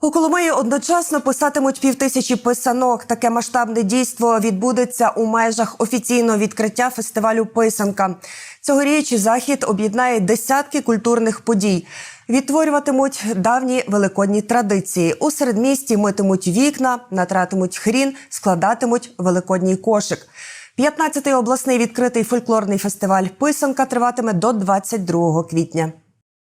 У Коломиї одночасно писатимуть півтисячі писанок. Таке масштабне дійство відбудеться у межах офіційного відкриття фестивалю Писанка. Цьогоріч захід об'єднає десятки культурних подій. Відтворюватимуть давні великодні традиції. У середмісті митимуть вікна, натратимуть хрін, складатимуть великодній кошик. 15-й обласний відкритий фольклорний фестиваль Писанка триватиме до 22 квітня.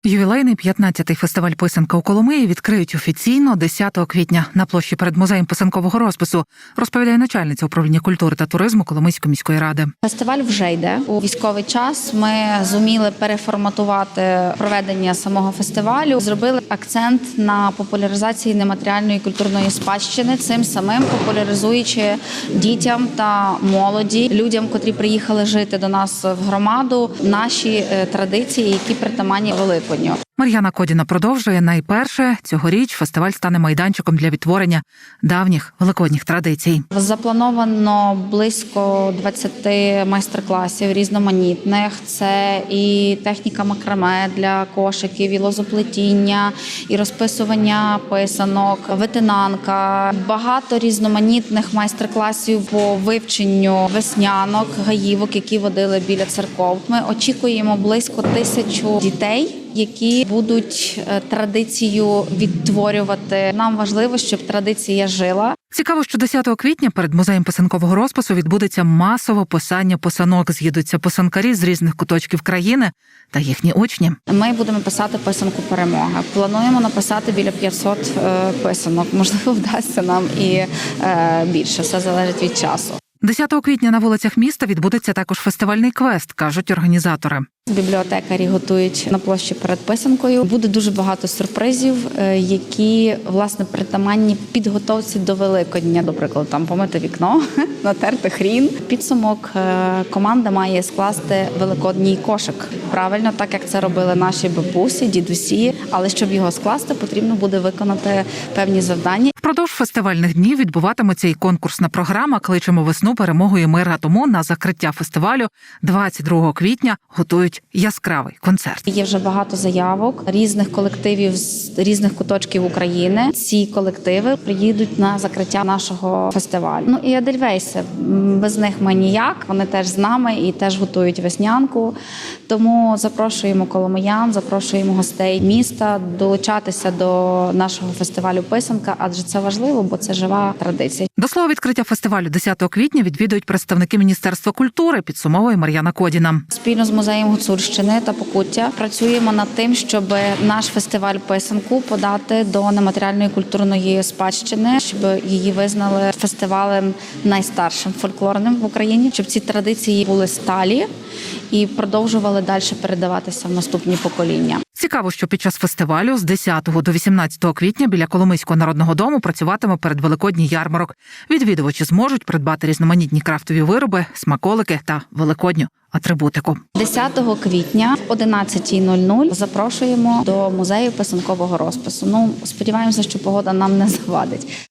Ювілейний 15-й фестиваль писанка у Коломиї відкриють офіційно 10 квітня на площі перед музеєм писанкового розпису, розповідає начальниця управління культури та туризму Коломийської міської ради. Фестиваль вже йде у військовий час. Ми зуміли переформатувати проведення самого фестивалю. Зробили акцент на популяризації нематеріальної культурної спадщини, цим самим популяризуючи дітям та молоді, людям, котрі приїхали жити до нас в громаду, наші е, традиції, які притаманні Великодню. Мар'яна Кодіна продовжує найперше цьогоріч фестиваль стане майданчиком для відтворення давніх великодніх традицій. Заплановано близько 20 майстер-класів різноманітних. Це і техніка макраме для кошиків, і лозоплетіння, і розписування писанок, витинанка. Багато різноманітних майстер-класів по вивченню веснянок, гаївок, які водили біля церков. Ми очікуємо близько тисячу дітей. Які будуть е, традицію відтворювати, нам важливо, щоб традиція жила. Цікаво, що 10 квітня перед музеєм писанкового розпису відбудеться масове писання писанок. З'їдуться писанкарі з різних куточків країни та їхні учні. Ми будемо писати писанку перемога. Плануємо написати біля 500 е, писанок. Можливо, вдасться нам і е, більше. Все залежить від часу. 10 квітня на вулицях міста відбудеться також фестивальний квест, кажуть організатори. Бібліотекарі готують на площі перед писанкою. Буде дуже багато сюрпризів, е, які власне притаманні підготовці до Великодня. Наприклад, там помити вікно, натерти хрін. Підсумок е, команда має скласти великодній кошик. Правильно, так як це робили наші бабусі, дідусі. Але щоб його скласти, потрібно буде виконати певні завдання. Впродовж фестивальних днів відбуватиметься і конкурсна програма Кличемо весну перемогу і мир. Тому на закриття фестивалю 22 квітня готують яскравий концерт. Є вже багато заявок різних колективів з різних куточків України. Ці колективи приїдуть на закриття нашого фестивалю. Ну і Едельвейси м, без них ми ніяк. Вони теж з нами і теж готують веснянку. Тому запрошуємо коломиян, запрошуємо гостей міста долучатися до нашого фестивалю Писанка, адже це важливо, бо це жива традиція. До слова, відкриття фестивалю 10 квітня відвідують представники Міністерства культури. Підсумовує Мар'яна Кодіна. Спільно з музеєм Гуцульщини та Покуття працюємо над тим, щоб наш фестиваль писанку подати до нематеріальної культурної спадщини, щоб її визнали фестивалем найстаршим фольклорним в Україні, щоб ці традиції були сталі і продовжували далі передаватися в наступні покоління. Цікаво, що під час фестивалю з 10 до 18 квітня біля Коломийського народного дому працюватиме передвеликодній ярмарок. Відвідувачі зможуть придбати різноманітні крафтові вироби, смаколики та великодню атрибутику. 10 квітня в 11.00 запрошуємо до музею писанкового розпису. Ну сподіваємося, що погода нам не завадить.